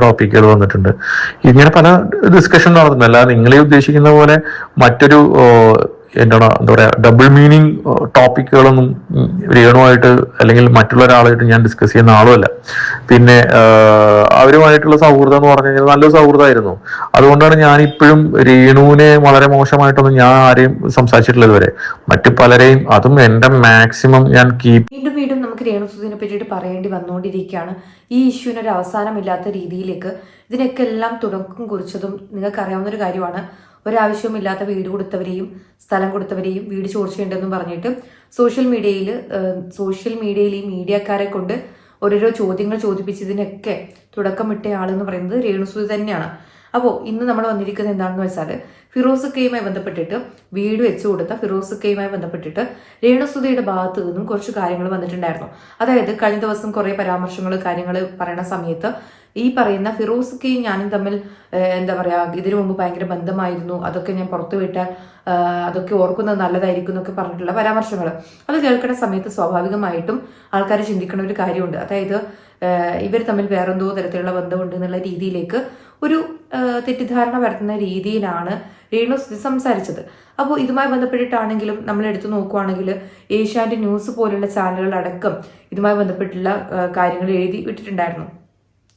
ടോപ്പിക്കുകൾ വന്നിട്ടുണ്ട്. ഇങ്ങനെ പല ഡിസ്കഷൻ നടന്നു അല്ലാതെ നിങ്ങളെ ഉദ്ദേശിക്കുന്ന പോലെ മറ്റൊരു എന്താണ് എന്താ പറയാ ഡബിൾ മീനിങ് ടോപ്പിക്കുകളൊന്നും രേണുമായിട്ട് അല്ലെങ്കിൽ മറ്റുള്ള ഒരാളായിട്ട് ഞാൻ ഡിസ്കസ് ചെയ്യുന്ന ആളുമല്ല. പിന്നെ അവരുമായിട്ടുള്ള സൗഹൃദം എന്ന് പറഞ്ഞു കഴിഞ്ഞാൽ നല്ലൊരു സൗഹൃദമായിരുന്നു. അതുകൊണ്ടാണ് ഞാൻ ഇപ്പോഴും രേണുവിനെ വളരെ മോശമായിട്ടൊന്നും ഞാൻ ആരെയും സംസാരിച്ചിട്ടില്ല ഇതുവരെ. മറ്റു പലരെയും അതും എന്റെ മാക്സിമം ഞാൻ കീപ്പ് വീണ്ടും വീണ്ടും നമുക്ക് രേണുസുദിനെ പറ്റിയിട്ട് പറയേണ്ടി വന്നുകൊണ്ടിരിക്കുകയാണ്. ഈ ഇഷ്യൂവിന് ഒരു അവസാനമില്ലാത്ത രീതിയിലേക്ക് ഇതിനൊക്കെ എല്ലാം തുടക്കം കുറിച്ചതും നിങ്ങൾക്ക് അറിയാവുന്ന ഒരു കാര്യമാണ്. ഒരാവശ്യവുമില്ലാത്ത വീട് കൊടുത്തവരെയും സ്ഥലം കൊടുത്തവരെയും വീട് ചോർച്ചയുണ്ടെന്നും പറഞ്ഞിട്ട് സോഷ്യൽ മീഡിയയിൽ സോഷ്യൽ മീഡിയയിൽ ഈ മീഡിയക്കാരെ കൊണ്ട് ഓരോരോ ചോദ്യങ്ങൾ ചോദിപ്പിച്ചതിനൊക്കെ തുടക്കമിട്ട ആളെന്ന് പറയുന്നത് രേണുസുതി തന്നെയാണ്. അപ്പോൾ ഇന്ന് നമ്മൾ വന്നിരിക്കുന്നത് എന്താണെന്ന് വെച്ചാൽ ഫിറോസ് കെയുമായി ബന്ധപ്പെട്ടിട്ട് വീട് വെച്ചു കൊടുത്ത ഫിറോസ് കെയുമായി ബന്ധപ്പെട്ടിട്ട് രേണുസുതിയുടെ ഭാഗത്തു നിന്നും കുറച്ച് കാര്യങ്ങൾ വന്നിട്ടുണ്ടായിരുന്നു. അതായത് കഴിഞ്ഞ ദിവസം കുറേ പരാമർശങ്ങൾ കാര്യങ്ങൾ പറയുന്ന സമയത്ത് ഈ പറയുന്ന ഫിറോസ് കെയും ഞാനും തമ്മിൽ എന്താ പറയുക ഇതിനു മുമ്പ് ഭയങ്കര ബന്ധമായിരുന്നു. അതൊക്കെ ഞാൻ പുറത്തു വിട്ടാൽ അതൊക്കെ ഓർക്കുന്നത് നല്ലതായിരിക്കും എന്നൊക്കെ പറഞ്ഞിട്ടുള്ള പരാമർശങ്ങൾ. അത് കേൾക്കുന്ന സമയത്ത് സ്വാഭാവികമായിട്ടും ആൾക്കാർ ചിന്തിക്കുന്ന ഒരു കാര്യമുണ്ട്. അതായത് ഇവർ തമ്മിൽ വേറെന്തോ തരത്തിലുള്ള ബന്ധമുണ്ട് എന്നുള്ള രീതിയിലേക്ക് ഒരു തെറ്റിദ്ധാരണ വരുത്തുന്ന രീതിയിലാണ് രേണു സുധി സംസാരിച്ചത്. അപ്പോൾ ഇതുമായി ബന്ധപ്പെട്ടിട്ടാണെങ്കിലും നമ്മൾ എടുത്തു നോക്കുവാണെങ്കിൽ ഏഷ്യാന്റെ ന്യൂസ് പോലുള്ള ചാനലുകളടക്കം ഇതുമായി ബന്ധപ്പെട്ടുള്ള കാര്യങ്ങൾ എഴുതി വിട്ടിട്ടുണ്ടായിരുന്നു.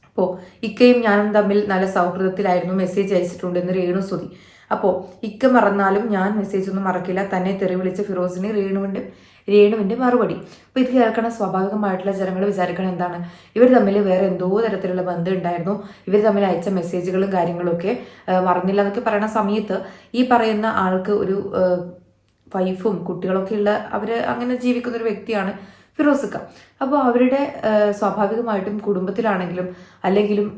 അപ്പോൾ ഇക്കയും ഞാനും തമ്മിൽ നല്ല സൗഹൃദത്തിലായിരുന്നു. മെസ്സേജ് അയച്ചിട്ടുണ്ട് എന്ന് രേണു സുധി അപ്പോൾ ഇക്ക മറന്നാലും ഞാൻ മെസ്സേജ് ഒന്നും മറക്കില്ല. തന്നെ തെറി വിളിച്ച ഫിറോസിനെ രേണുവിന്റെ രേണുവിന്റെ മറുപടി. അപ്പോൾ ഇത് കേൾക്കണ സ്വാഭാവികമായിട്ടുള്ള ജനങ്ങൾ വിചാരിക്കണം എന്താണ്? ഇവർ തമ്മിൽ വേറെ എന്തോ തരത്തിലുള്ള ബന്ധം ഉണ്ടായിരുന്നു ഇവർ തമ്മിൽ അയച്ച മെസ്സേജുകളും കാര്യങ്ങളൊക്കെ മറന്നില്ല എന്നൊക്കെ പറയുന്ന സമയത്ത് ഈ പറയുന്ന ആൾക്ക് ഒരു വൈഫും കുട്ടികളൊക്കെ ഉള്ള അവർ അങ്ങനെ ജീവിക്കുന്ന ഒരു വ്യക്തിയാണ് ഫിറോസുക്ക. അപ്പോൾ അവരുടെ സ്വാഭാവികമായിട്ടും കുടുംബത്തിലാണെങ്കിലും അല്ലെങ്കിലും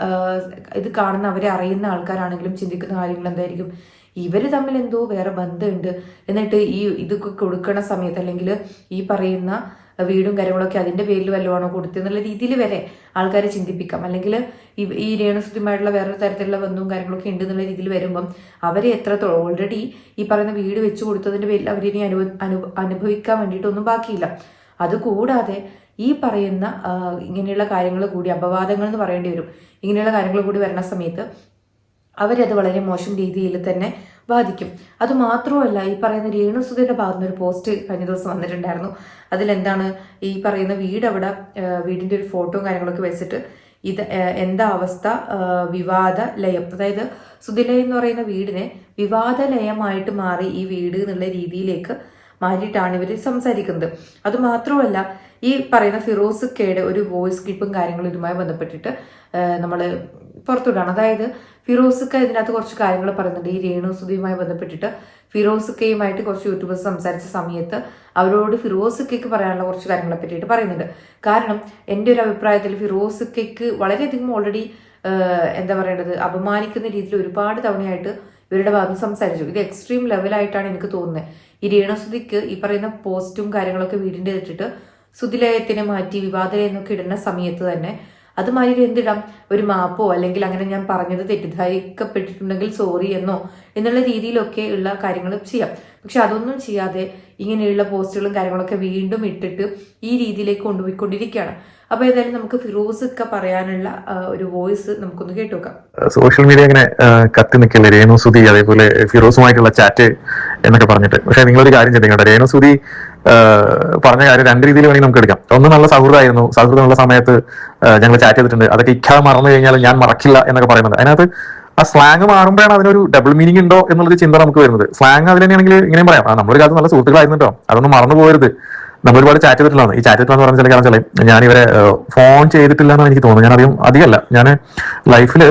ഇത് കാണുന്ന അവരെ അറിയുന്ന ആൾക്കാരാണെങ്കിലും ചിന്തിക്കുന്ന കാര്യങ്ങൾ എന്തായിരിക്കും? ഇവർ തമ്മിൽ എന്തോ വേറെ ബന്ധമുണ്ട്. എന്നിട്ട് ഈ ഇതൊക്കെ കൊടുക്കണ സമയത്ത് അല്ലെങ്കിൽ ഈ പറയുന്ന വീടും കാര്യങ്ങളൊക്കെ അതിന്റെ പേരിൽ വല്ലതുമാണോ കൊടുത്തെന്നുള്ള രീതിയിൽ വരെ ആൾക്കാരെ ചിന്തിപ്പിക്കാം. അല്ലെങ്കിൽ ഈ- രേണുസുദ്ധിയുമായിട്ടുള്ള വേറൊരു തരത്തിലുള്ള ബന്ധവും കാര്യങ്ങളൊക്കെ ഉണ്ട് എന്നുള്ള രീതിയിൽ വരുമ്പം അവരെ എത്രത്തോളം ഓൾറെഡി ഈ പറയുന്ന വീട് വെച്ച് കൊടുത്തതിന്റെ പേരിൽ അവരിനി അനു- അനുഭവിക്കാൻ വേണ്ടിയിട്ടൊന്നും ബാക്കിയില്ല. അതുകൂടാതെ ഈ പറയുന്ന ഇങ്ങനെയുള്ള കാര്യങ്ങൾ കൂടി അപവാദങ്ങൾ എന്ന് പറയേണ്ടി വരും. ഇങ്ങനെയുള്ള കാര്യങ്ങൾ കൂടി വരുന്ന സമയത്ത് അവരത് വളരെ മോശം രീതിയിൽ തന്നെ ബാധിക്കും. അതുമാത്രമല്ല ഈ പറയുന്ന രേണുസുധയുടെ ഭാഗത്തുനിന്ന് ഒരു പോസ്റ്റ് കഴിഞ്ഞ ദിവസം വന്നിട്ടുണ്ടായിരുന്നു. അതിലെന്താണ് ഈ പറയുന്ന വീട് അവിടെ വീടിന്റെ ഒരു ഫോട്ടോയും കാര്യങ്ങളൊക്കെ വെച്ചിട്ട് ഇത് എന്താ അവസ്ഥ വിവാദ ലയം? അതായത് സുധിലയം എന്ന് പറയുന്ന വീടിനെ വിവാദ ലയമായിട്ട് മാറി ഈ വീട് എന്നുള്ള രീതിയിലേക്ക് മാറ്റിയിട്ടാണ് ഇവർ സംസാരിക്കുന്നത്. അത് മാത്രമല്ല ഈ പറയുന്ന ഫിറോസ് കെയുടെ ഒരു വോയിസ് ക്ലിപ്പും കാര്യങ്ങളും ഇതുമായി ബന്ധപ്പെട്ടിട്ട് നമ്മൾ പുറത്തുവിടാണ്. അതായത് ഫിറോസുക്ക ഇതിനകത്ത് കുറച്ച് കാര്യങ്ങൾ പറയുന്നുണ്ട്. ഈ രേണുസുതിയുമായി ബന്ധപ്പെട്ടിട്ട് ഫിറോസുക്കയുമായിട്ട് കുറച്ച് യൂട്യൂബേഴ്സ് സംസാരിച്ച സമയത്ത് അവരോട് ഫിറോസുക്കയ്ക്ക് പറയാനുള്ള കുറച്ച് കാര്യങ്ങളെ പറ്റിയിട്ട് പറയുന്നുണ്ട്. കാരണം എന്റെ ഒരു അഭിപ്രായത്തിൽ ഫിറോസുക്കയ്ക്ക് വളരെയധികം ഓൾറെഡി എന്താ പറയേണ്ടത് അപമാനിക്കുന്ന രീതിയിൽ ഒരുപാട് തവണയായിട്ട് ഇവരുടെ ഭാഗത്ത് സംസാരിച്ചു. ഇത് എക്സ്ട്രീം ലെവലായിട്ടാണ് എനിക്ക് തോന്നുന്നത്. ഈ രേണുസുതിക്ക് ഈ പറയുന്ന പോസ്റ്റും കാര്യങ്ങളൊക്കെ വീടിന്റെ ഇട്ടിട്ട് സുതിലയത്തിനെ മാറ്റി വിവാദലയെന്നൊക്കെ ഇടുന്ന സമയത്ത് തന്നെ അത് എന്തിടാം? ഒരു മാപ്പോ? അല്ലെങ്കിൽ അങ്ങനെ ഞാൻ പറഞ്ഞത് തെറ്റിദ്ധരിക്കപ്പെട്ടിട്ടുണ്ടെങ്കിൽ സോറി എന്നോ? എന്നുള്ള രീതിയിലൊക്കെ ഉള്ള കാര്യങ്ങൾ ചെയ്യാം. പക്ഷെ അതൊന്നും ചെയ്യാതെ ഇങ്ങനെയുള്ള പോസ്റ്റുകളും കാര്യങ്ങളൊക്കെ വീണ്ടും ഇട്ടിട്ട് ഈ രീതിയിലേക്ക് കൊണ്ടുപോയിക്കൊണ്ടിരിക്കുകയാണ്. അപ്പൊ ഏതായാലും നമുക്ക് ഫിറോസ് ഒക്കെ പറയാനുള്ള ഒരു വോയിസ് നമുക്കൊന്ന് കേട്ടുവെക്കാം സോഷ്യൽ മീഡിയ അങ്ങനെ കത്തി നിൽക്കില്ലേ? രേണു സുധി അതേപോലെ ഫിറോസുമായിട്ടുള്ള ചാറ്റ് എന്നൊക്കെ പറഞ്ഞിട്ട്. പക്ഷെ നിങ്ങളൊരു കാര്യം ചെയ്തിട്ടുണ്ട് രേണു ആ, പറഞ്ഞ കാര്യം രണ്ട് രീതിയിൽ വേണമെങ്കിൽ നമുക്ക് എടുക്കാം. ഒന്ന് നല്ല സൗഹൃദമായിരുന്നു. സൗഹൃദമുള്ള സമയത്ത് ഞങ്ങൾ ചാറ്റ് ചെയ്തിട്ടുണ്ട്. അതൊക്കെ ഇഖ മറന്നു കഴിഞ്ഞാൽ ഞാൻ മറക്കില്ല എന്നൊക്കെ പറയുന്നത്. അതിനകത്ത് ആ സ്ലാങ് മാറുമ്പോഴാണ് അതിനൊരു ഡബിൾ മീനിങ് ഉണ്ടോ എന്നുള്ളൊരു ചിന്ത നമുക്ക് വരുന്നത്. സ്ലാങ് അതിൽ തന്നെയാണെങ്കിൽ ഇങ്ങനെയും പറയാം. ആ നമ്മുടെ കാലത്ത് നല്ല സുഹൃത്തുക്കളായിരുന്നു കേട്ടോ. അതൊന്നും മറന്നു പോകരുത്. നമ്മൾ ഒരുപാട് ചാറ്റ് ചെയ്തിട്ടുള്ളതാണ്. ഈ ചാറ്റ് ചെയ്തിട്ടുള്ള പറഞ്ഞ ചില കാരണം ഞാൻ ഇവരെ ഫോൺ ചെയ്തിട്ടില്ല എന്നാണ് എനിക്ക് തോന്നുന്നത്. ഞാൻ അധികം അധികമല്ല. ഞാൻ ലൈഫിൽ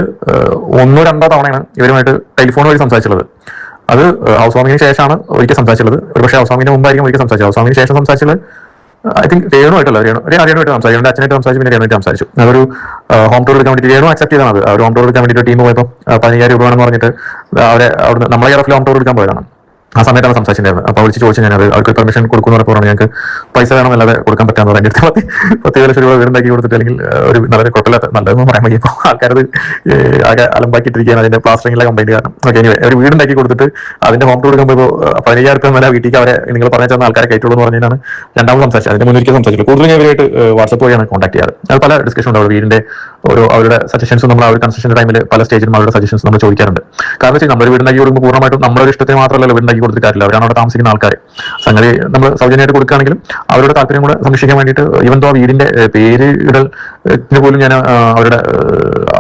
ഒന്നോ രണ്ടോ തവണയാണ് ഇവരുമായിട്ട് ടെലിഫോൺ വഴി സംസാരിച്ചുള്ളത് അത് ഹൗസ് ശേഷമാണ് ഒരിക്കൽ സംസാരിച്ചുള്ളത് ഒരുപക്ഷെ പക്ഷേ വാമിങ്ങിന് മുമ്പായിരിക്കും ഒരിക്കൽ സംസാരിച്ചത്. ഹൗസ് വാമിങ്ങിന് ശേഷം സംസാരിച്ചത് ഐ തിങ്ക് രേണുമായിട്ടല്ല രേണു രേണുമായിട്ട് സംസാരിച്ചു. എന്റെ അച്ഛനായിട്ട് സംസാരിച്ചു പിന്നെ രേണുമായിട്ട് സംസാരിച്ചു. അതൊരു ഹോം ടൂർ എടുക്കാൻ വേണ്ടി രേണു അക്സെപ്റ്റ് ചെയ്താണ് അത്. ഒരു ഹോം ടൂർ എടുക്കാൻ വേണ്ടി ടീം പോയപ്പോൾ പതിനയ്യായിരം രൂപ ആണെന്ന് പറഞ്ഞിട്ട് അവരെ അവിടുന്ന് നമ്മളെ കേരളത്തിൽ ഹോം ടൂർ എടുക്കാൻ പോയതാണ്. ആ സമയത്താണ് സംസാരിച്ചിട്ടുണ്ടായിരുന്നത്. അപ്പൊ വിളിച്ച് ചോദിച്ചു ഞാൻ അവർ അവർക്ക് പെർമിഷൻ കൊടുക്കുന്ന പറഞ്ഞു ഞങ്ങൾക്ക് പൈസ വേണം അല്ലാതെ കൊടുക്കാൻ പറ്റാന്ന് പറഞ്ഞു അടുത്ത് പത്ത് പത്ത് ലക്ഷം രൂപ വീടുണ്ടാക്കി കൊടുത്തിട്ട് അല്ലെങ്കിൽ ഒരു നല്ലൊരു കുഴപ്പമില്ലാത്ത നല്ലതെന്ന് പറയാൻ വയ്യ. ഇപ്പോൾ ആൾക്കാരത് ആകെ അലമ്പാക്കിയിട്ടിരിക്കുകയാണ് അതിന്റെ പ്ലാസ്റ്ററിംഗിലെ കമ്പനി കാരണം. ഓക്കെ ഇനി ഒരു വീടുണ്ടാക്കി കൊടുത്തിട്ട് അതിന്റെ ഹോം ടൂർ കൊടുക്കുമ്പോൾ ഇപ്പോൾ പതിനയ്യായിരം രൂപ വില വീട്ടിലേക്ക് അവരെ നിങ്ങൾ പറഞ്ഞു തന്ന ആൾക്കാരെ കയറ്റുള്ളൂ എന്ന് പറഞ്ഞാണ് രണ്ടാമത് സംസാരിച്ചത്. അതിന്റെ മുന്നിലേക്ക് സംസാരിച്ചു കൂടുതലും ഞാൻ ഇവരായിട്ട് വാട്സപ്പ് വഴിയാണ് കോൺടാക്ട് ചെയ്യാറ്. അത് പല ഡിസ്കഷൻ ഉണ്ടാവും. വീടിന്റെ ഓരോ അവരുടെ സജഷൻസ് നമ്മൾ ആ ഒരു കൺസ്ട്രക്ഷൻ ടൈമിൽ പല സ്റ്റേജിലും അവരുടെ സജഷൻസ് നമ്മൾ ചോദിക്കാറുണ്ട്. കാരണം വെച്ചാൽ നമ്മൾ വീടുണ്ടാക്കി കൊടുക്കുമ്പോൾ പൂർണമായിട്ടും നമ്മുടെ ഒരു ഇഷ്ടത്തിന് മാത്രമല്ല കൊടുത്തിട്ട് കാര്യമില്ല. അവരാണ് അവിടെ താമസിക്കുന്ന ആൾക്കാർ സംഗതി നമ്മൾ സൗജന്യമായിട്ട് കൊടുക്കുകയാണെങ്കിലും അവരുടെ താല്പര്യം കൂടെ സംരക്ഷിക്കാൻ വേണ്ടിയിട്ട് ഈവൻ തോ വീടിന്റെ പേര് ഇടൽ പോലും ഞാൻ അവരുടെ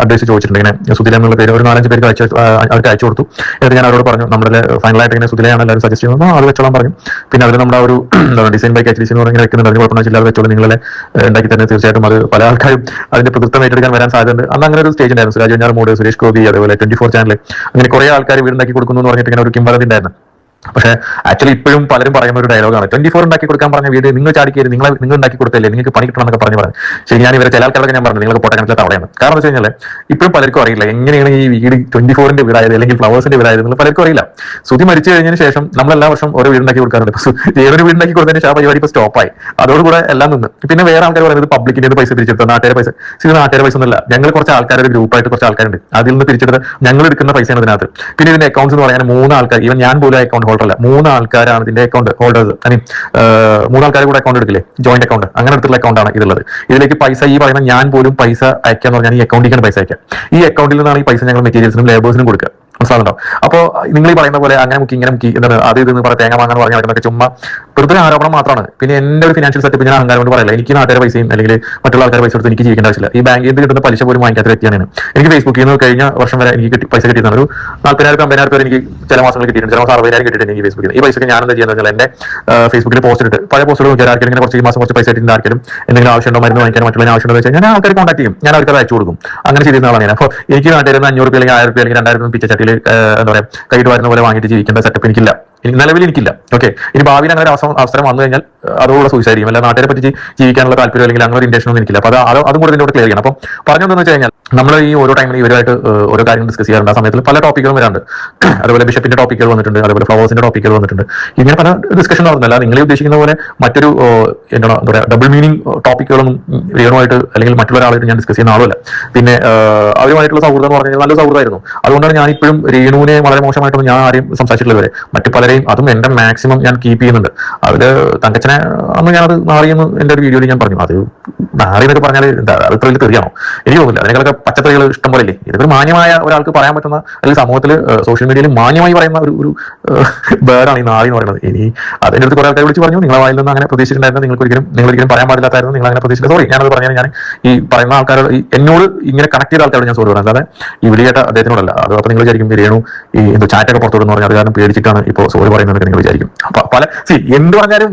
അഡ്വൈസ് ചോദിച്ചിട്ടുണ്ട്. ഇങ്ങനെ എന്നുള്ള പേര് ഒരു നാലഞ്ച് പേർക്ക് അയച്ചു അവർക്ക് അയച്ചു കൊടുത്തു. എന്നിട്ട് ഞാൻ അവരോട് പറഞ്ഞു നമ്മുടെ ഫൈനലായിട്ട് ഇങ്ങനെ സുധിലയാണ് എല്ലാവരും സജസ്റ്റ് ചെയ്യുന്നത്? അത് വെച്ചോളാൻ പറഞ്ഞു. പിന്നെ അവർ നമ്മുടെ ഒരു ഡിസൈൻ ബൈക്ക് എച്ച് എന്ന് പറഞ്ഞാൽ വെക്കുന്നുണ്ട് അതിന് കുഴപ്പമില്ല അത് വെച്ചോളൂ. നിങ്ങളെ ഉണ്ടാക്കി തന്നെ തീർച്ചയായിട്ടും അത് പല ആൾക്കാരും അതിന്റെ പ്രതിത്വം ഏറ്റെടുക്കാൻ വരാൻ സാധ്യതയുണ്ട്. അന്ന് അങ്ങനെ ഒരു സ്റ്റേജ് ഉണ്ടായിരുന്നു. സുരാജ് വെഞ്ഞാറമൂട് സുരേഷ് ഗോപി അതേപോലെ ട്വന്റി ഫോർ ചാനൽ അങ്ങനെ കുറെ ആൾക്കാർ വീടുണ്ടാക്കി കൊടുക്കുന്നു എന്ന് പറഞ്ഞിട്ട് ഇങ്ങനെ ഒരു കിംബറതി ഉണ്ടായിരുന്നു. പക്ഷേ ആക്ച്വലി ഇപ്പോഴും പലരും പറയുന്ന ഒരു ഡയലോഗാണ് ട്വന്റി ഫോർ ഉണ്ടാക്കി കൊടുക്കാൻ പറഞ്ഞ വീട് നിങ്ങൾ ചാടിക്കരുത് നിങ്ങൾ നിങ്ങൾ ഉണ്ടാക്കി കൊടുത്തല്ലേ നിങ്ങൾക്ക് പണി കിട്ടണം എന്നൊക്കെ പറഞ്ഞു പറഞ്ഞു. ശരി ഞാൻ ഇവരെ ചില ആൾക്കാരൊക്കെ ഞാൻ പറഞ്ഞു നിങ്ങൾക്ക് പൊട്ടക്കണക്കിലെ തവണയാണ് കാരണം വെച്ച് കഴിഞ്ഞാൽ ഇപ്പോഴും പലർക്കും അറിയില്ല എങ്ങനെയാണ് ഈ വീട് ട്വന്റി ഫോറിന്റെ വീടായത് അല്ലെങ്കിൽ ഫ്ലവേഴ്സിന്റെ വീടായത് എന്നുള്ള പലർക്കും അറിയില്ല. സുതി മരിച്ചു കഴിഞ്ഞതിന് ശേഷം നമ്മൾ എല്ലാ വർഷം ഓരോ വീടുണ്ടാക്കി കൊടുക്കാറുണ്ട്. ഏതൊരു വീട് ഏതൊരു വീടുണ്ടാക്കി കൊടുത്തതിന് ശേഷം ആ പരിപാടി ഇപ്പോൾ സ്റ്റോപ്പായി അതോടുകൂടെ എല്ലാം നിന്ന്. പിന്നെ വേറെ ആൾക്കാർ പറയുന്നത് പബ്ലിക്കിന്റെ പൈസ തിരിച്ചെടുത്ത നാട്ടുകാരെ പൈസ. ഇത് നാട്ടുകാരെ പൈസ ഒന്നുമില്ല. ഞങ്ങൾ കുറച്ച് ആൾക്കാരുടെ ഗ്രൂപ്പായിട്ട് കുറച്ച് ആൾക്കാരുണ്ട്. അതിൽ നിന്ന് തിരിച്ചെടുത്ത് ഞങ്ങൾ എടുക്കുന്ന പൈസയാണ് ഇതിനകത്ത്. പിന്നെ ഇതിന്റെ അക്കൗണ്ട്സ് എന്ന് പറയാൻ മൂന്ന് ആൾക്കാർ ഈവൻ ഞാൻ പോലും അക്കൗണ്ട് ഹോൾഡർ അല്ല. മൂന്ന് ആൾക്കാരാണ് ഇതിന്റെ അക്കൗണ്ട് ഹോൾഡേഴ്സ് ഐ മീൻ മൂന്ന് ആൾക്കാർ കൂടെ അക്കൗണ്ട് എടുക്കില്ലേ? ജോയിന്റ് അക്കൗണ്ട് അങ്ങനെ എടുത്തുള്ള അക്കൗണ്ടാണ് ഇതുള്ളത്. ഇതിലേക്ക് പൈസ ഈ പറയുന്ന ഞാൻ പോലും പൈസ അയക്കാന്ന് പറഞ്ഞാൽ ഈ അക്കൗണ്ടിലേക്കാണ് പൈസ അയക്കാം ഈ അക്കൗണ്ടിൽ നിന്നാണ് ഈ പൈസ ഞങ്ങൾ മെറ്റീരിയൽസിനും ലേബേഴ്സിനും കൊടുക്കുക. മനസ്സിലാകുന്നുണ്ടോ അപ്പോ നിങ്ങൾ ഈ പറയുന്ന പോലെ അങ്ങനെ മുക്കി ഇങ്ങനെ മുക്കി എന്താണ് അത് ഇതെന്ന് പറഞ്ഞ തേങ്ങ വാങ്ങാൻ പറഞ്ഞ നടക്കുന്നതൊക്കെ ചുമ്മാ വെറുതെ ആരോപണം മാത്രമാണ്. പിന്നെ എന്റെ ഒരു ഫിനാൻഷ്യൽ സെറ്റപ്പ് ഞാൻ അഹങ്കാരം കൊണ്ട് പറയില്ല. എനിക്ക് നാട്ടുകാരെ പൈസയും അല്ലെങ്കിൽ മറ്റുള്ള ആൾക്കാരെ പൈസ കൊടുത്ത് എനിക്ക് ജീവിക്കേണ്ട ആവശ്യമില്ല. ഈ ബാങ്കിൽ നിന്ന് കിട്ടുന്ന പലിശ പോലും വാങ്ങിക്കാത്ത വ്യക്തിയാണ് എനിക്ക് ഫേസ്ബുക്കിൽ നിന്ന് കഴിഞ്ഞ വർഷം വരെ എനിക്ക് കിട്ടി പൈസ കിട്ടിയിരുന്ന ഒരു നാൽപ്പതിനായിരത്തി അമ്പതിനായിരം പേര് എനിക്ക് ചില മാസങ്ങൾ കിട്ടിയിട്ടുണ്ട്. ചില മാസം അറുപതിനായിരം കിട്ടിയിട്ടുണ്ട് എനിക്ക് ഫേസ്ബുക്കിൽ ഈ പൈസ ഞാൻ എന്താ ചെയ്യുന്നത് വെച്ചാൽ എന്റെ ഫേസ്ബുക്കിൽ പോസ്റ്റ് ഇട്ട് പഴയ പോസ്റ്റ് നോക്കിയാൽ ആർക്കെങ്കിലും ഇങ്ങനെ കുറച്ച് മാസം കുറച്ച് പൈസ കിട്ടിയിട്ട് ആർക്കെങ്കിലും എന്തെങ്കിലും ആവശ്യമുണ്ടോ മരുന്ന് വാങ്ങിക്കാൻ മറ്റുള്ള ആവശ്യമുണ്ടോ വെച്ചാൽ ഞാൻ ആൾക്കാരെ കോൺടാക്ട് ചെയ്യും. ഞാൻ അവർക്ക് അത് അയച്ചു കൊടുക്കും. അങ്ങനെ ചെയ്തിരുന്ന ആളാണ് ഞാൻ. അപ്പോൾ എനിക്ക് നാട്ടിൽ അഞ്ഞൂറ് അല്ലെങ്കിൽ ആയിരം അല്ലെങ്കിൽ രണ്ടായിരം രൂപ പിച്ചച്ചട്ടിയിൽ എന്താ പറയാ കൈയിട്ട് വരുന്ന പോലെ വാങ്ങിയിട്ട് ജീവിക്കേണ്ട സെറ്റപ്പ് എനിക്കില്ല. നിലവിൽ എനിക്കില്ല. ഓക്കെ ഇനി ഭാവിയിൽ അങ്ങനെ അവസരം വന്നു കഴിഞ്ഞാൽ അതോടെ സൂചിച്ചായിരിക്കും അല്ല നാട്ടിനെ പറ്റി ജീവിക്കാനുള്ള താല്പര്യം അല്ലെങ്കിൽ അങ്ങനെ ഒരു ഇന്റൻഷൻ ഒന്നും എനിക്കില്ല. അപ്പൊ അത് അത് കൂടെ ഇതിനോട് ക്ലിയർ ചെയ്യണം. അപ്പം പറഞ്ഞതെന്ന് വെച്ച് കഴിഞ്ഞാൽ നമ്മൾ ഈ ഓരോ ടൈമിൽ ഇവരുമായിട്ട് ഓരോ കാര്യങ്ങൾ ഡിസ്കസ് ചെയ്യാറുണ്ട്. ആ സമയത്ത് പല ടോപ്പിക്കുകളും വരാണ്ട് അതുപോലെ ബിഷപ്പിന്റെ ടോപ്പിക്കുകൾ വന്നിട്ടുണ്ട്. അതുപോലെ ഫ്ലവേഴ്സിന്റെ ടോപ്പിക്കുകൾ വന്നിട്ടുണ്ട്. ഇങ്ങനെ പല ഡിസ്കഷൻ നടന്നില്ല നിങ്ങൾ ഉദ്ദേശിക്കുന്ന പോലെ മറ്റൊരു എന്താണ് എന്താ പറയുക ഡബിൾ മീനിങ് ടോപ്പിക്കുകളൊന്നും രേണുമായിട്ട് അല്ലെങ്കിൽ മറ്റുള്ള ഒരാളായിട്ട് ഞാൻ ഡിസ്കസ് ചെയ്യുന്ന ആളുമല്ല. പിന്നെ അവരുമായിട്ടുള്ള സൗഹൃദം എന്ന് പറഞ്ഞാൽ നല്ല സൗഹൃദമായിരുന്നു. അതുകൊണ്ടാണ് ഞാൻ ഇപ്പോഴും രേണുവിനെ വളരെ മോശമായിട്ടൊന്നും ഞാൻ ആരെയും സംസാരിച്ചിട്ടുള്ളവരെ മറ്റു പലരെയും അതും എന്റെ മാക്സിമം ഞാൻ കീപ്പ് ചെയ്യുന്നുണ്ട്. അവർ തങ്കച്ചനെ അന്ന് ഞാനത് മാറിയെന്ന് എന്റെ ഒരു വീഡിയോയിൽ ഞാൻ പറഞ്ഞു. അത് മാറി എന്നൊക്കെ പറഞ്ഞാൽ എന്താ അത് ഇത്ര വലിയ തെറിയാണോ? എനിക്ക് തോന്നുന്നില്ല. അതിനൊക്കെ പച്ചത്തറികൾ ഇഷ്ടം പോലെ ഇല്ലേ? ഇതൊരു മാന്യമായ ഒരാൾക്ക് പറയാൻ പറ്റുന്ന അല്ലെങ്കിൽ സമൂഹത്തിൽ സോഷ്യൽ മീഡിയയിൽ മാന്യമായി പറയുന്ന ഒരു ഒരു ബേഡാണ് ഈ നാറി എന്ന് പറയുന്നത്. ഇനി അതിന്റെ അടുത്ത് കുറെ ആൾക്കാർ വിളിച്ച് പറഞ്ഞു നിങ്ങളെ വായിൽ നിന്ന് അങ്ങനെ പ്രതീക്ഷിച്ചിട്ടുണ്ടായിരുന്നു. നിങ്ങൾക്ക് ഒരിക്കലും നിങ്ങൾ ഒരിക്കലും പറയാൻ പാടില്ലാത്തായിരുന്നു. നിങ്ങൾ അങ്ങനെ പ്രതീക്ഷിച്ചില്ല. സോറി ഞാനത് പറഞ്ഞാൽ ഞാൻ ഈ പറയുന്ന ആൾക്കാരോട് എന്നോട് ഇങ്ങനെ കണക്ട് ചെയ്ത ആൾക്കാരോട് ഞാൻ സോറി പറയാം അല്ലാതെ ഈ വിളിയേട്ട അദ്ദേഹത്തിനോടല്ല. അത് അപ്പൊ നിങ്ങൾ വിചാരിക്കും രേണു ഈ എന്തോ ചാറ്റൊക്കെ പുറത്തോടെന്ന് പറഞ്ഞാൽ അത് കാരണം പേടിച്ചിട്ടാണ് ഇപ്പോൾ സോറി പറയുന്നത് നിങ്ങൾ വിചാരിക്കും. പല സി എന്ത് പറഞ്ഞാലും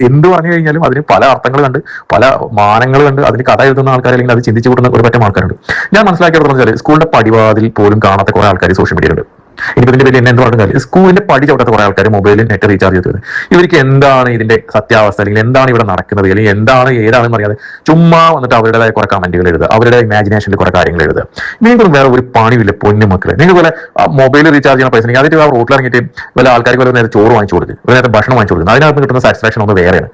എന്ത് പറഞ്ഞു കഴിഞ്ഞാലും അതിന് പല അർത്ഥങ്ങൾ കണ്ട് പല മാനങ്ങൾ കണ്ട് അതിന് കഥ എഴുതുന്ന ആൾക്കാർ അല്ലെങ്കിൽ അത് ചിന്തിച്ചു കൂട്ടുന്ന ഒരു പറ്റം ആൾക്കാരുണ്ട്. ഞാൻ മനസ്സിലാക്കിയത് പറഞ്ഞാൽ സ്കൂളിന്റെ പടിവാതിൽ പോലും കാണാത്ത കുറെ ആൾക്കാർ സോഷ്യൽ മീഡിയയിലുണ്ട് ഇതിന്റെ പേര് എന്നെ എന്ത് കാര്യം സ്കൂളിന്റെ പടി ചവിട്ടാത്ത കുറെ ആൾക്കാർ മൊബൈലിൽ നെറ്റ് റീചാർജ് ചെയ്തത് ഇവർക്ക് എന്താണ് ഇതിന്റെ സത്യാവസ്ഥ? അല്ലെങ്കിൽ എന്താണ് ഇവിടെ നടക്കുന്നത്? അല്ലെങ്കിൽ എന്താണ് ഏതാണെന്ന് അറിയാതെ ചുമ്മാ വന്നിട്ട് അവരുടേതായ കുറെ കമന്റുകൾ എഴുതുക. അവരുടെ ഇമാജിനേഷനിൽ കുറെ കാര്യങ്ങൾ എഴുതുക. നിങ്ങൾക്ക് വേറെ ഒരു പണിയില്ല പൊന്നു മക്കളെ. നിങ്ങൾ പോലെ മൊബൈൽ റീചാർജ് ചെയ്യുന്ന പൈസ അതിന്റെ ആ റോട്ടിൽ ഇറങ്ങിയിട്ട് വല്ല ആൾക്കാർക്ക് വല്ല നേരെ ചോറ് വാങ്ങിച്ചു കൊടുക്കും. ഒരു ഭക്ഷണം വാങ്ങിച്ചു കൊടുക്കും. അതിനകത്ത് കിട്ടുന്ന സാറ്റിസ്ഫാക്ഷൻ ഒന്ന് വേറെയാണ്.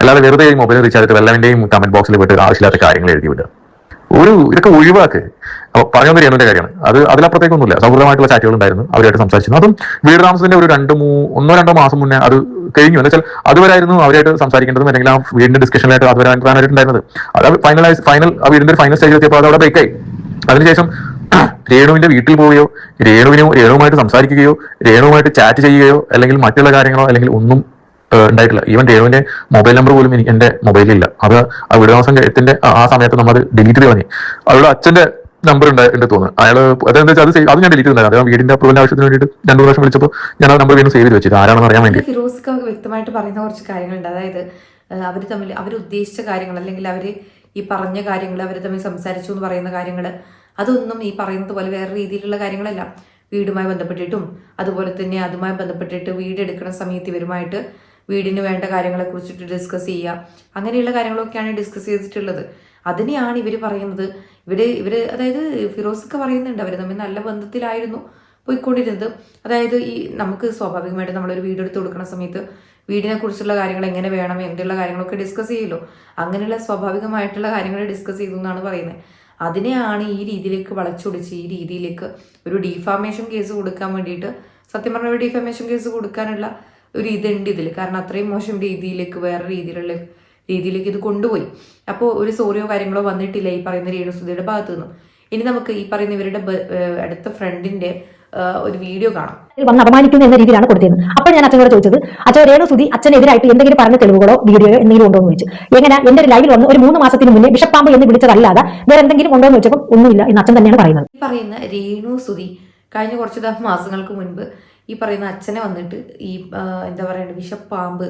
അല്ലാതെ വെറുതെ മൊബൈൽ റീചാർജ് ചെയ്തിട്ട് കമന്റ് ബോക്സിൽ പോയിട്ട് ആവശ്യമില്ലാത്ത കാര്യങ്ങൾ എഴുതി വിടുക. ഒരു ഇതൊക്കെ ഒഴിവാക്ക്. പറഞ്ഞു പറഞ്ഞു തരുന്നതിന്റെ കാര്യമാണ്. അത് അതിലപ്പുറത്തേക്കൊന്നുമില്ല. സൗഹൃദമായിട്ടുള്ള ചാറ്റുകൾ ഉണ്ടായിരുന്നു അവരായിട്ട് സംസാരിച്ചിരുന്നു. അതും വീട് താമസത്തിന്റെ ഒരു രണ്ട് മൂ ഒന്നോ രണ്ടോ മാസം മുന്നേ അത് കഴിഞ്ഞു. എന്ന് വെച്ചാൽ അതുവരായിരുന്നു അവരായിട്ട് സംസാരിക്കേണ്ടതും അല്ലെങ്കിൽ ആ വീടിന്റെ ഡിസ്കഷനിലായിട്ട് അതുവരെ ഉണ്ടായിരുന്നത് അത് ഫൈനലൈസ് ഫൈനൽ ആ വീടിന്റെ ഫൈനൽ സ്റ്റേജ് എത്തിയപ്പോൾ അതവിടെ ബ്രേക്കായി അതിനുശേഷം രേണുവിന്റെ വീട്ടിൽ പോവുകയോ രേണുവിനോ രേണുവുമായിട്ട് സംസാരിക്കുകയോ രേണുവുമായിട്ട് ചാറ്റ് ചെയ്യുകയോ അല്ലെങ്കിൽ മറ്റുള്ള കാര്യങ്ങളോ അല്ലെങ്കിൽ ഒന്നും ഉണ്ടായിട്ടില്ല. ഈവൻ രേണുവിന്റെ മൊബൈൽ നമ്പർ പോലും എനിക്ക് എന്റെ മൊബൈലില്ല അത് ആ വീടുവാസം എത്തിന്റെ ആ സമയത്ത് നമ്മൾ അത് ഡിലീറ്റ് ചെയ്ത് കളഞ്ഞു. അവളുടെ അച്ഛന്റെ നമ്പർ ഉണ്ടായിട്ട് തോന്നുന്നു. അയാൾ അതെന്താ വെച്ചാൽ അത് അത് ഞാൻ ഡിലീറ്റ് ചെയ്തായിരുന്നു അത് വീടിന്റെ അപ്രൂവൽ ആവശ്യത്തിന് വേണ്ടിയിട്ട് രണ്ടു പ്രാവശ്യം വിളിച്ചപ്പോൾ ഞാൻ ആ നമ്പർ വീണ്ടും സേവ് ചെയ്ത് വെച്ചത് ആരാണെന്ന് അറിയാൻ വേണ്ടി. വ്യക്തമായിട്ട് പറയുന്ന കുറച്ച് കാര്യങ്ങളുണ്ട്. അതായത് അവർ തമ്മിൽ അവർ ഉദ്ദേശിച്ച കാര്യങ്ങൾ അല്ലെങ്കിൽ അവർ ഈ പറഞ്ഞ കാര്യങ്ങൾ അവർ തമ്മിൽ സംസാരിച്ചു എന്ന് പറയുന്ന കാര്യങ്ങൾ അതൊന്നും ഈ പറയുന്നത് പോലെ വേറെ രീതിയിലുള്ള കാര്യങ്ങളല്ല. വീടുമായി ബന്ധപ്പെട്ടിട്ടും അതുപോലെ തന്നെ അതുമായി ബന്ധപ്പെട്ടിട്ട് വീട് എടുക്കുന്ന സമയത്ത് ഇവരുമായിട്ട് വീടിന് വേണ്ട കാര്യങ്ങളെ കുറിച്ചിട്ട് ഡിസ്കസ് ചെയ്യുക. അങ്ങനെയുള്ള കാര്യങ്ങളൊക്കെയാണ് ഡിസ്കസ് ചെയ്തിട്ടുള്ളത്. അതിനെയാണ് ഇവർ പറയുന്നത്. ഇവർ ഇവർ അതായത് ഫിറോസ് ഒക്കെ പറയുന്നുണ്ട്. അവർ തമ്മിൽ നല്ല ബന്ധത്തിലായിരുന്നു പോയിക്കൊണ്ടിരുന്നത്. അതായത് ഈ നമുക്ക് സ്വാഭാവികമായിട്ട് നമ്മളൊരു വീഡിയോ എടുത്ത് കൊടുക്കുന്ന സമയത്ത് വീടിനെ കുറിച്ചുള്ള കാര്യങ്ങൾ എങ്ങനെ വേണം എന്തുള്ള കാര്യങ്ങളൊക്കെ ഡിസ്കസ് ചെയ്യുമല്ലോ. അങ്ങനെയുള്ള സ്വാഭാവികമായിട്ടുള്ള കാര്യങ്ങൾ ഡിസ്കസ് ചെയ്തു എന്നാണ് പറയുന്നത്. അതിനെയാണ് ഈ രീതിയിലേക്ക് വളച്ചൊടിച്ച് ഈ രീതിയിലേക്ക് ഒരു ഡിഫാമേഷൻ കേസ് കൊടുക്കാൻ വേണ്ടിയിട്ട് സത്യം പറഞ്ഞ ഒരു ഡിഫാമേഷൻ കേസ് കൊടുക്കാനുള്ള ഒരു ഇതുണ്ട് ഇതിൽ കാരണം അത്രയും മോശം രീതിയിലേക്ക് വേറെ രീതിയിലുള്ള രീതിയിലേക്ക് ഇത് കൊണ്ടുപോയി. അപ്പോൾ ഒരു സോറിയോ കാര്യങ്ങളോ വന്നിട്ടില്ല ഈ പറയുന്ന രേണുസുധയുടെ ഭാഗത്തു നിന്നും ഇനി നമുക്ക് ഈ പറയുന്ന ഇവരുടെ അടുത്ത ഫ്രണ്ടിന്റെ ഒരു വീഡിയോ കാണാം. വന്ന് അപമാനിക്കുന്നു എന്ന രീതിയിലാണ് കൊടുത്തിരുന്നത്. അപ്പോൾ ഞാൻ അച്ഛനോട് ചോദിച്ചത് അച്ഛൻ രേണു സുധി അച്ഛനെതിരായിട്ട് എന്തെങ്കിലും പറഞ്ഞ തെളിവുകളോ വീഡിയോയോ എന്തെങ്കിലും ഉണ്ടോ എന്ന് ചോദിച്ചു. എങ്ങനെ? എന്റെ ഒരു ലൈവിൽ വന്ന് ഒരു മൂന്ന് മാസത്തിന് മുന്നേ വിഷപ്പാമ്പ് എന്ന് വിളിച്ചതല്ലാതെ വേറെ എന്തെങ്കിലും ഉണ്ടോ എന്ന് ചോദിച്ചപ്പോൾ ഒന്നുമില്ല എന്ന് അച്ഛൻ തന്നെയാണ് പറയുന്നത്. ഈ പറയുന്ന രേണു സുതി കഴിഞ്ഞ കുറച്ച് മാസങ്ങൾക്ക് മുൻപ് ഈ പറയുന്ന അച്ഛനെ വന്നിട്ട് ഈ എന്താ പറയുക വിഷപ്പാമ്പ്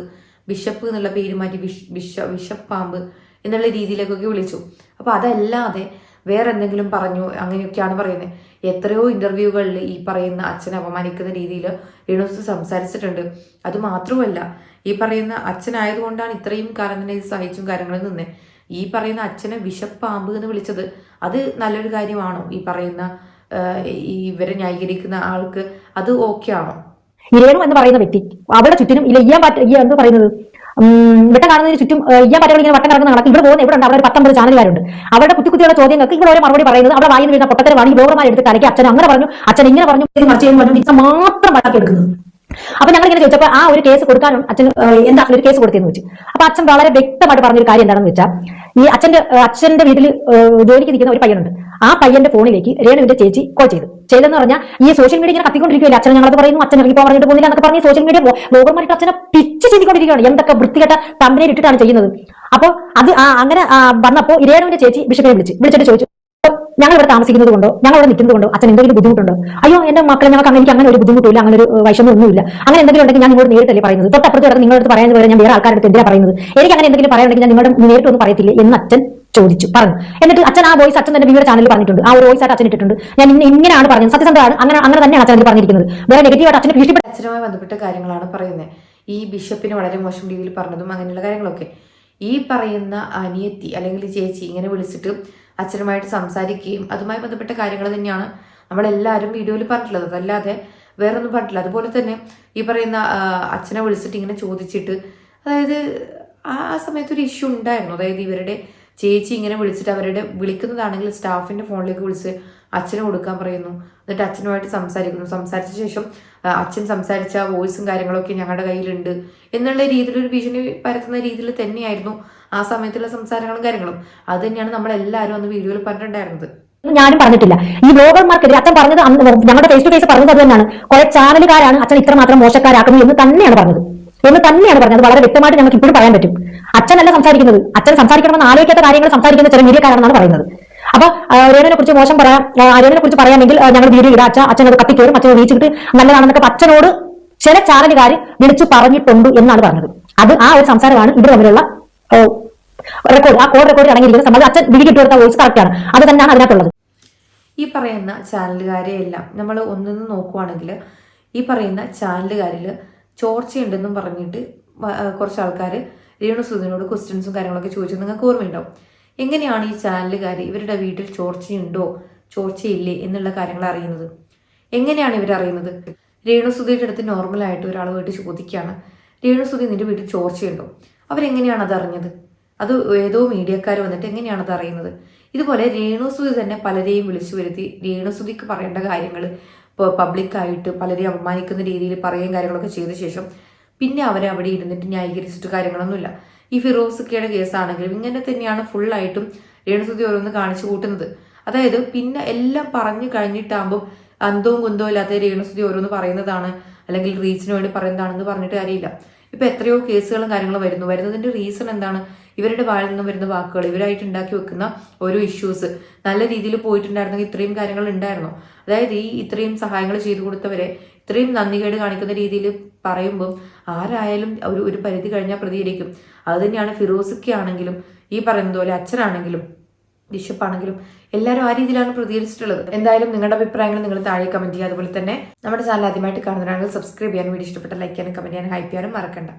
ബിഷപ്പ് എന്നുള്ള പേര് മാറ്റി വിഷ് വിഷ വിഷപ്പാമ്പ് എന്നുള്ള രീതിയിലേക്കൊക്കെ വിളിച്ചു. അപ്പോൾ അതല്ലാതെ വേറെ എന്തെങ്കിലും പറഞ്ഞു അങ്ങനെയൊക്കെയാണ് പറയുന്നത്. എത്രയോ ഇന്റർവ്യൂകളിൽ ഈ പറയുന്ന അച്ഛനെ അപമാനിക്കുന്ന രീതിയിൽ രേണുസ് സംസാരിച്ചിട്ടുണ്ട്. അത് മാത്രമല്ല ഈ പറയുന്ന അച്ഛനായതുകൊണ്ടാണ് ഇത്രയും ഇത് സഹിച്ചും കാര്യങ്ങളും നിന്നെ. ഈ പറയുന്ന അച്ഛനെ വിഷപ്പാമ്പ് എന്ന് വിളിച്ചത് അത് നല്ലൊരു കാര്യമാണോ? ഈ പറയുന്ന ഈ ഇവരെ ന്യായീകരിക്കുന്ന ആൾക്ക് അത് ഓക്കെ ആണോ? ഇരേണു എന്ന് പറയുന്ന വ്യക്തി അവിടെ ചുറ്റിനും ഇല്ല ഇയ്യാൻ പറ്റ ഈ എന്ത് പറയുന്നത്? ഉം, വെട്ടം കാണുന്നതിന് ചുറ്റും ഇയാൻ ഇയ്യാൻ പറ്റ ഇങ്ങനെ വട്ടം കറങ്ങുന്ന നടക്കും. ഇവിടെ പോകുന്ന ഇവിടെ ഉണ്ട് അവിടെ പത്തൊമ്പത് ചാനലുകാരുണ്ട്. അവരുടെ കുത്തി കുത്തിയുള്ള ചോദ്യങ്ങൾക്ക് ഇവിടെ ഓരോ മറുപടി പറയുന്നത് അവിടെ വായിന്ന് വീഴുന്ന പൊട്ടത്തരമാണ് ഈ ബ്ലോഗർമാർ എടുത്ത് കലക്കി അച്ഛൻ അങ്ങനെ പറഞ്ഞു അച്ഛൻ ഇങ്ങനെ പറഞ്ഞു മറിച്ച് പറഞ്ഞു ഇത്ര മാത്രം വളർത്തി എടുക്കുന്നത് അപ്പൊ ഞങ്ങൾ ഇങ്ങനെ ചോദിച്ചപ്പോൾ ആ ഒരു കേസ് കൊടുക്കാനും അച്ഛൻ എന്താ ഒരു കേസ് കൊടുത്തെന്ന് വെച്ചു അപ്പൊ അച്ഛൻ വളരെ വ്യക്തമായിട്ട് പറഞ്ഞൊരു കാര്യം എന്താണെന്ന് വെച്ചാൽ ഈ അച്ഛന്റെ അച്ഛന്റെ വീട്ടിൽ ജോലിക്ക് നിൽക്കുന്ന ഒരു പയ്യനുണ്ട്. ആ പയ്യന്റെ ഫോണിലേക്ക് രേണുവിന്റെ ചേച്ചി കോൾ ചെയ്തു. ചെയ്തെന്ന് പറഞ്ഞാൽ ഈ സോഷ്യൽ മീഡിയ ഇങ്ങനെ കത്തിക്കൊണ്ടിരിക്കുകയല്ലേ? അച്ഛൻ ഞങ്ങളത് പറയുന്നു അച്ഛൻ ഇറങ്ങി പോകാൻ പറഞ്ഞിട്ട് പോകുന്നില്ല എന്നൊക്കെ പറഞ്ഞ് സോഷ്യൽ മീഡിയ ബ്ലോഗർമാർക്ക് അച്ഛനെ പിച്ച് ചെയ്തിക്കൊണ്ടിരിക്കുകയാണ് എന്തൊക്കെ വൃത്തികെട്ട തമ്പനെ ഇട്ടിട്ടാണ് ചെയ്യുന്നത്. അപ്പോൾ അത് അങ്ങനെ വന്നപ്പോൾ രേണുവിന്റെ ചേച്ചി ബിഷപ്പിനെ വിളിച്ചു വിളിച്ചിട്ട് ചോദിച്ചു ഞങ്ങൾ ഇവിടെ താമസിക്കുന്നത് കൊണ്ടോ ഞങ്ങൾ ഇവിടെ നിൽക്കുന്നത് കൊണ്ടോ അച്ഛൻ എന്തെങ്കിലും ബുദ്ധിമുട്ടുണ്ടോ? അയ്യോ എന്റെ മക്കളെ ഞങ്ങൾക്ക് അങ്ങനെ എനിക്ക് അങ്ങനെ ഒരു ബുദ്ധിമുട്ടില്ല അങ്ങനെ ഒരു ഏഹ്, വിഷമം ഒന്നുമില്ല. അങ്ങനെ എന്തെങ്കിലും ഉണ്ടെങ്കിൽ ഞാൻ നിങ്ങളോട് നേരിട്ടല്ലേ പറയുന്നത്. തൊട്ടപ്പുറത്ത് കിടന്ന് നിങ്ങളുടെ പറയാൻ പോലെ ഞാൻ വേറെ ആൾക്കാരുടെ എന്തിനാ പറയുന്നത്? എനിക്ക് അങ്ങനെ എന്തെങ്കിലും പറയാനുണ്ടെങ്കിൽ ഞാൻ നിങ്ങളുടെ നേരിട്ട് ഒന്നും പറയത്തില്ലേ എന്ന് അച്ഛൻ ചോദിച്ചു. പറഞ്ഞു. എന്നിട്ട് അച്ഛൻ ആ വോയിസ് അച്ഛൻ തന്നെ വിവിധ ചാനലിൽ പറഞ്ഞിട്ടുണ്ട്. ആ ഒരു വോയിസ് ആയിട്ട് അച്ഛൻ ഇട്ടിട്ടുണ്ട്. ഞാൻ ഇന്ന് ഇങ്ങനെയാണ് പറഞ്ഞത്. സത്യസന്ധമാണ് അങ്ങനെ അങ്ങനെ തന്നെയാണ് അച്ഛൻ പറഞ്ഞിരിക്കുന്നത്. വേറെ നെഗറ്റീവായിട്ട് അച്ഛനെ ഭീഷണി അച്ഛനുമായി ബന്ധപ്പെട്ട കാര്യങ്ങളാണ് പറയുന്നത് ഈ ബിഷപ്പിന് വളരെ മോശം രീതിയിൽ പറഞ്ഞതും അങ്ങനെയുള്ള കാര്യങ്ങളൊക്കെ. ഈ പറയുന്ന അനിയത്തി അല്ലെങ്കിൽ ചേച്ചി ഇങ്ങനെ വിളിച്ചിട്ട് അച്ഛനുമായിട്ട് സംസാരിക്കുകയും അതുമായി ബന്ധപ്പെട്ട കാര്യങ്ങൾ തന്നെയാണ് നമ്മളെല്ലാവരും വീഡിയോയിൽ പറഞ്ഞിട്ടുള്ളത്. അതല്ലാതെ വേറൊന്നും പറഞ്ഞിട്ടില്ല. അതുപോലെ തന്നെ ഈ പറയുന്ന അച്ഛനെ വിളിച്ചിട്ട് ഇങ്ങനെ ചോദിച്ചിട്ട് അതായത് ആ സമയത്ത് ഒരു ഇഷ്യൂ ഉണ്ടായിരുന്നു. അതായത് ഇവരുടെ ചേച്ചി ഇങ്ങനെ വിളിച്ചിട്ട് അവരുടെ വിളിക്കുന്നതാണെങ്കിൽ സ്റ്റാഫിന്റെ ഫോണിലേക്ക് വിളിച്ച് അച്ഛനെ കൊടുക്കാൻ പറയുന്നു. എന്നിട്ട് അച്ഛനുമായിട്ട് സംസാരിക്കുന്നു. സംസാരിച്ച ശേഷം അച്ഛൻ സംസാരിച്ച വോയിസും കാര്യങ്ങളൊക്കെ ഞങ്ങളുടെ കയ്യിലുണ്ട് എന്നുള്ള രീതിയിലൊരു ഭീഷണി പരത്തുന്ന രീതിയിൽ തന്നെയായിരുന്നു ആ സമയത്തുള്ള സംസാരങ്ങളും കാര്യങ്ങളും. അത് തന്നെയാണ് നമ്മൾ എല്ലാവരും അന്ന് വീഡിയോയിൽ പറഞ്ഞിട്ടുണ്ടായിരുന്നത്. ഞാനും പറഞ്ഞിട്ടില്ല. ഈ ബ്ലോഗർമാർക്കെതിരെ അച്ഛൻ പറഞ്ഞത് ഞങ്ങളുടെ ഫേസ് ടു ഫേസ് പറഞ്ഞത് തന്നെയാണ്. കുറെ ചാനലുകാരാണ് അച്ഛൻ ഇത്രമാത്രം മോശക്കാരാക്കുന്നത് എന്ന് തന്നെയാണ് പറഞ്ഞത്. എന്ന് തന്നെയാണ് പറഞ്ഞത്. വളരെ വ്യക്തമായിട്ട് ഞങ്ങൾക്ക് ഇപ്പോഴും പറയാൻ പറ്റും. അച്ഛനല്ല സംസാരിക്കുന്നത്. അച്ഛൻ സംസാരിക്കണമെന്ന് ആലോചിക്കാത്ത കാര്യങ്ങൾ സംസാരിക്കുന്ന ചില മീഡിയക്കാരാണെന്നാണ് പറയുന്നത്. അപ്പൊ രേണുവിനെ കുറിച്ച് മോശം പറയാം രേണുവിനെ കുറിച്ച് പറയാമെങ്കിൽ ഞങ്ങൾ വീഡിയോ ഇടാം. അച്ഛൻ അച്ഛൻ അത് കത്തിക്കയറും അച്ഛൻ റീച്ചിട്ട് നല്ലതാണെന്നൊക്കെ അച്ഛനോട് ചില ചാനലുകാർ വിളിച്ചു പറഞ്ഞിട്ടുണ്ട് എന്നാണ് പറഞ്ഞത്. അത് ആ ഒരു സംസാരമാണ് ഇവർ തമ്മിലുള്ള റെക്കോർഡ് ആ കോഡ് റെക്കോർഡ് അടങ്ങിയിരിക്കുന്ന സംബന്ധം അച്ഛൻ വീഡിയോ ഇട്ട് കൊടുത്ത വോയിസ് കറക്റ്റാണ് അത് തന്നെയാണ് അതിനകത്തുള്ളത്. ഈ പറയുന്ന ചാനലുകാരെ എല്ലാം നമ്മൾ ഒന്നിന്ന് നോക്കുവാണെങ്കിൽ ഈ പറയുന്ന ചാനലുകാരിൽ ചോർച്ചയുണ്ടെന്നും പറഞ്ഞിട്ട് കുറച്ച് ആൾക്കാർ രേണു സുധിനോട് ക്വസ്റ്റ്യൻസും കാര്യങ്ങളൊക്കെ ചോദിച്ചത് നിങ്ങൾക്ക് ഓർമ്മയുണ്ടാവും എങ്ങനെയാണ് ഈ ചാനലുകാർ ഇവരുടെ വീട്ടിൽ ചോർച്ചയുണ്ടോ ചോർച്ചയില്ലേ എന്നുള്ള കാര്യങ്ങൾ അറിയുന്നത്? എങ്ങനെയാണ് ഇവർ അറിയുന്നത്? രേണുസുധിയുടെ അടുത്ത് നോർമലായിട്ട് ഒരാൾ പോയിട്ട് ചോദിക്കുകയാണ്. രേണുസുധി നിന്റെ വീട്ടിൽ ചോർച്ചയുണ്ടോ? അവരെങ്ങനെയാണ് അത് അറിഞ്ഞത് അത് ഏതോ മീഡിയക്കാർ വന്നിട്ട് എങ്ങനെയാണ് അത് അറിയുന്നത് ഇതുപോലെ രേണുസുതി തന്നെ പലരെയും വിളിച്ചു വരുത്തി രേണുസുതിക്ക് പറയേണ്ട കാര്യങ്ങൾ ഇപ്പോൾ പബ്ലിക്കായിട്ട് പലരെയും അപമാനിക്കുന്ന രീതിയിൽ പറയുകയും കാര്യങ്ങളൊക്കെ ചെയ്ത ശേഷം പിന്നെ അവരെ അവിടെ ഇരുന്നിട്ട് ന്യായീകരിച്ചിട്ട് കാര്യങ്ങളൊന്നുമില്ല. ഈ ഫിറോസുക്കയുടെ കേസാണെങ്കിലും ഇങ്ങനെ തന്നെയാണ് ഫുള്ളായിട്ടും രേണുസുതി ഓരോന്ന് കാണിച്ചു കൂട്ടുന്നത്. അതായത് പിന്നെ എല്ലാം പറഞ്ഞു കഴിഞ്ഞിട്ടാകുമ്പോൾ അന്തവും കുന്തവും ഇല്ലാത്ത രേണുസുതി ഓരോന്ന് പറയുന്നതാണ് അല്ലെങ്കിൽ റീച്ചിന് വേണ്ടി പറയുന്നതാണെന്ന് പറഞ്ഞിട്ട് കാര്യമില്ല. ഇപ്പൊ എത്രയോ കേസുകളും കാര്യങ്ങളും വരുന്നു. വരുന്നതിന്റെ റീസൺ എന്താണ്? ഇവരുടെ വായിൽ നിന്നും വരുന്ന വാക്കുകൾ ഇവരായിട്ട് ഉണ്ടാക്കി വെക്കുന്ന ഓരോ ഇഷ്യൂസ് നല്ല രീതിയിൽ പോയിട്ടുണ്ടായിരുന്നെങ്കിൽ ഇത്രയും കാര്യങ്ങൾ ഉണ്ടായിരുന്നു. അതായത് ഈ ഇത്രയും സഹായങ്ങൾ ചെയ്തു കൊടുത്തവരെ ഇത്രയും നന്ദികേട് കാണിക്കുന്ന രീതിയിൽ പറയുമ്പം ആരായാലും ഒരു ഒരു പരിധി കഴിഞ്ഞാൽ പ്രതികരിക്കും. അത് തന്നെയാണ് ഫിറോസൊക്കെ ആണെങ്കിലും ഈ പറയുന്നത് പോലെ അച്ഛനാണെങ്കിലും ബിഷപ്പാണെങ്കിലും എല്ലാവരും ആ രീതിയിലാണ് പ്രതികരിച്ചിട്ടുള്ളത്. എന്തായാലും നിങ്ങളുടെ അഭിപ്രായങ്ങൾ നിങ്ങൾ താഴെ കമന്റ് ചെയ്യുക. അതുപോലെ തന്നെ നമ്മുടെ ചാനൽ ആദ്യമായിട്ട് കാണുന്നവരാണെങ്കിൽ സബ്സ്ക്രൈബ് ചെയ്യാനും വീഡിയോ ഇഷ്ടപ്പെട്ട ലൈക്ക് ചെയ്യാനും കമന്റ് ചെയ്യാനും ഹൈപ്പ് ചെയ്യാനും മറക്കണ്ട.